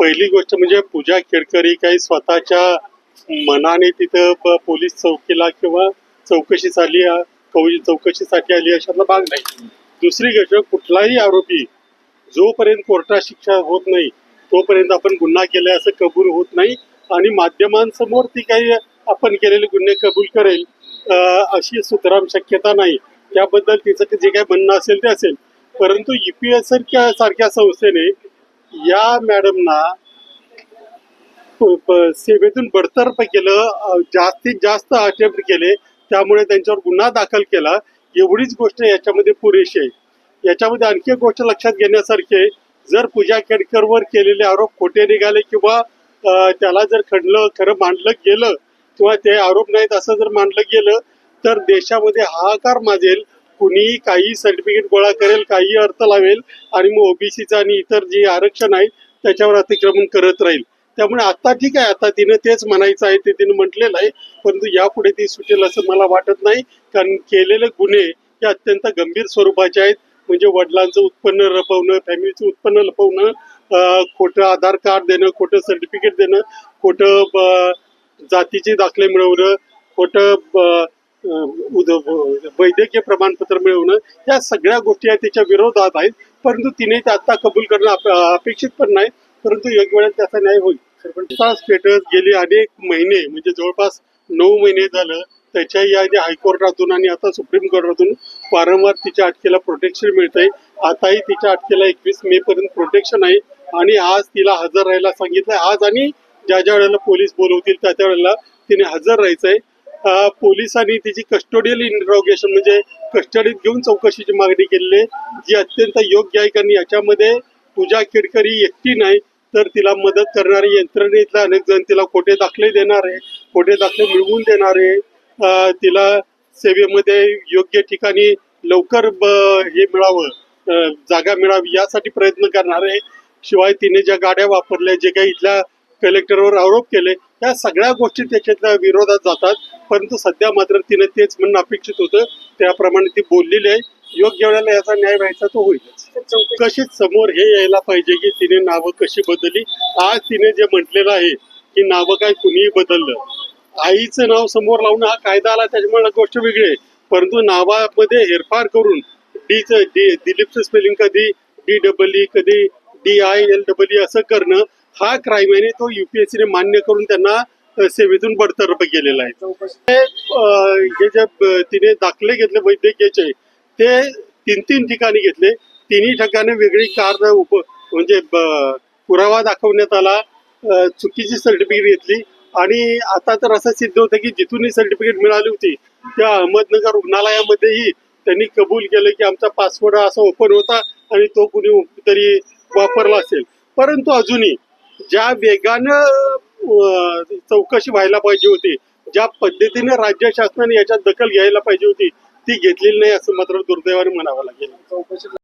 पहिली गोष्ट म्हणजे पूजा केळकरी काही स्वतःच्या मनाने तिथं पोलीस चौकीला किंवा चौकशी कौ- चौकशीसाठी आली अशातला भाग नाही. दुसरी गोष्ट कुठलाही आरोपी जोपर्यंत कोर्टात शिक्षा होत नाही तोपर्यंत आपण गुन्हा केला असं कबूल होत नाही आणि माध्यमांसमोर ती काही आपण केलेले गुन्हे कबूल करेल अशी सुतराम शक्यता नाही. त्याबद्दल तिचं जे काही म्हणणं असेल ते असेल. परंतु ईपीएस सारख्या सारख्या संस्थेने या मॅडमना सेवेतून बडतर्फ केलं जास्तीत जास्त अटेम्प्ट केले त्यामुळे त्यांच्यावर गुन्हा दाखल केला. एवढीच गोष्ट याच्यामध्ये पुरेशी आहे. याच्यामध्ये आणखी एक गोष्ट लक्षात घेण्यासारखी आहे. जर पूजा केडकरवर केलेले आरोप खोटे निघाले किंवा त्याला जर खडलं खरं मांडलं गेलं किंवा ते आरोप नाहीत असं जर मांडलं गेलं तर देशामध्ये हाहाकार माजेल कुणी काही सर्टिफिकेट गोळा करेल काही अर्थ लावेल आणि मग ओबीसीचं आणि इतर जे आरक्षण आहे त्याच्यावर अतिक्रमण करत राहील. त्यामुळे आता ठीक आहे आता तिनं तेच म्हणायचं आहे ते तिनं म्हटलेलं आहे परंतु यापुढे ती सुटेल असं मला वाटत नाही कारण केलेले गुन्हे हे अत्यंत गंभीर स्वरूपाचे आहेत. म्हणजे वडिलांचं उत्पन्न लपवणं फॅमिलीचं उत्पन्न लपवणं खोटं आधार कार्ड देणं खोटं सर्टिफिकेट देणं खोटं ब- जातीचे दाखले मिळवणं खोटं ब- उद- वैद्यकीय प्रमाणपत्र मिळवणं या सगळ्या गोष्टी आहेत त्याच्या विरोधात आहेत. परंतु तिने ते आता कबूल करणं अप- अपेक्षित पण नाही परंतु योग्य वेळेत त्याचा न्याय होईल. स्टेटस गेली अनेक महिने म्हणजे जवळपास नऊ महिने झालं त्याच्याही आधी हायकोर्टातून आणि आता सुप्रीम कोर्टातून वारंवार तिच्या अटकेला प्रोटेक्शन मिळतंय. आताही तिच्या अटकेला एकवीस मे पर्यंत प्रोटेक्शन आहे आणि आज तिला हजर राहायला सांगितलंय. आज आणि ज्या ज्या वेळेला पोलीस बोलवतील त्या त्या वेळेला तिने हजर राहायचंय. अं, पोलिसांनी तिची कस्टोडियल इंट्रॉगेशन म्हणजे कस्टडीत घेऊन चौकशीची मागणी केलेली आहे. जी अत्यंत योग्य आहे कारण याच्यामध्ये पूजा केडकरी एकटी नाही तर तिला मदत करणारी यंत्रणेतले अनेक जण तिला खोटे दाखले देणार आहे. खोटे दाखले मिळवून देणार आहे. तिला सेवेमध्ये योग्य ठिकाणी लवकर ब- हे मिळावं जागा मिळावी यासाठी प्रयत्न करणार आहे. शिवाय तिने ज्या गाड्या वापरल्या जे काही इथल्या कलेक्टरवर आरोप केले. या सगळ्या गोष्टी त्याच्यातल्या विरोधात जातात. परंतु सध्या मात्र तिने तेच म्हणणं अपेक्षित होतं. त्याप्रमाणे ती बोललेली आहे. योग्य वेळेला याचा न्याय व्हायचा तो होईल कशीच समोर हे यायला पाहिजे की तिने नावं कशी बदलली? आज तिने जे म्हटलेलं आहे की नावं काय कुणीही बदललं. आईचं नाव समोर लावणं हा कायदा आला त्याच्यामुळे गोष्ट वेगळी आहे. परंतु नावामध्ये हेरफार करून डीचं डी दिलीपचं स्पेलिंग कधी? डी डबल ई कधी? D I L double E असं करणं हा क्राईम आहे तो युपीएससीने मान्य करून त्यांना सेवेतून बडतर्फ केलेला आहे. हे, जे तिने दाखले घेतले वैद्यकीयचे ते तीन तीन ठिकाणी घेतले. तिन्ही ठिकाणी वेगळी कार उप म्हणजे पुरावा दाखवण्यात आला. चुकीची सर्टिफिकेट घेतली. आणि आता तर असं सिद्ध होतं की जिथून ही सर्टिफिकेट मिळाली होती त्या अहमदनगर रुग्णालयामध्येही त्यांनी कबूल केलं की आमचा पासवर्ड असा ओपन होता आणि तो कुणी तरी वापरला असेल. परंतु अजूनही ज्या वेगानं चौकशी व्हायला पाहिजे होती ज्या पद्धतीने राज्य शासनाने याच्यात दखल घ्यायला पाहिजे होती ती घेतलेली नाही असं मात्र दुर्दैवाने म्हणावं लागेल.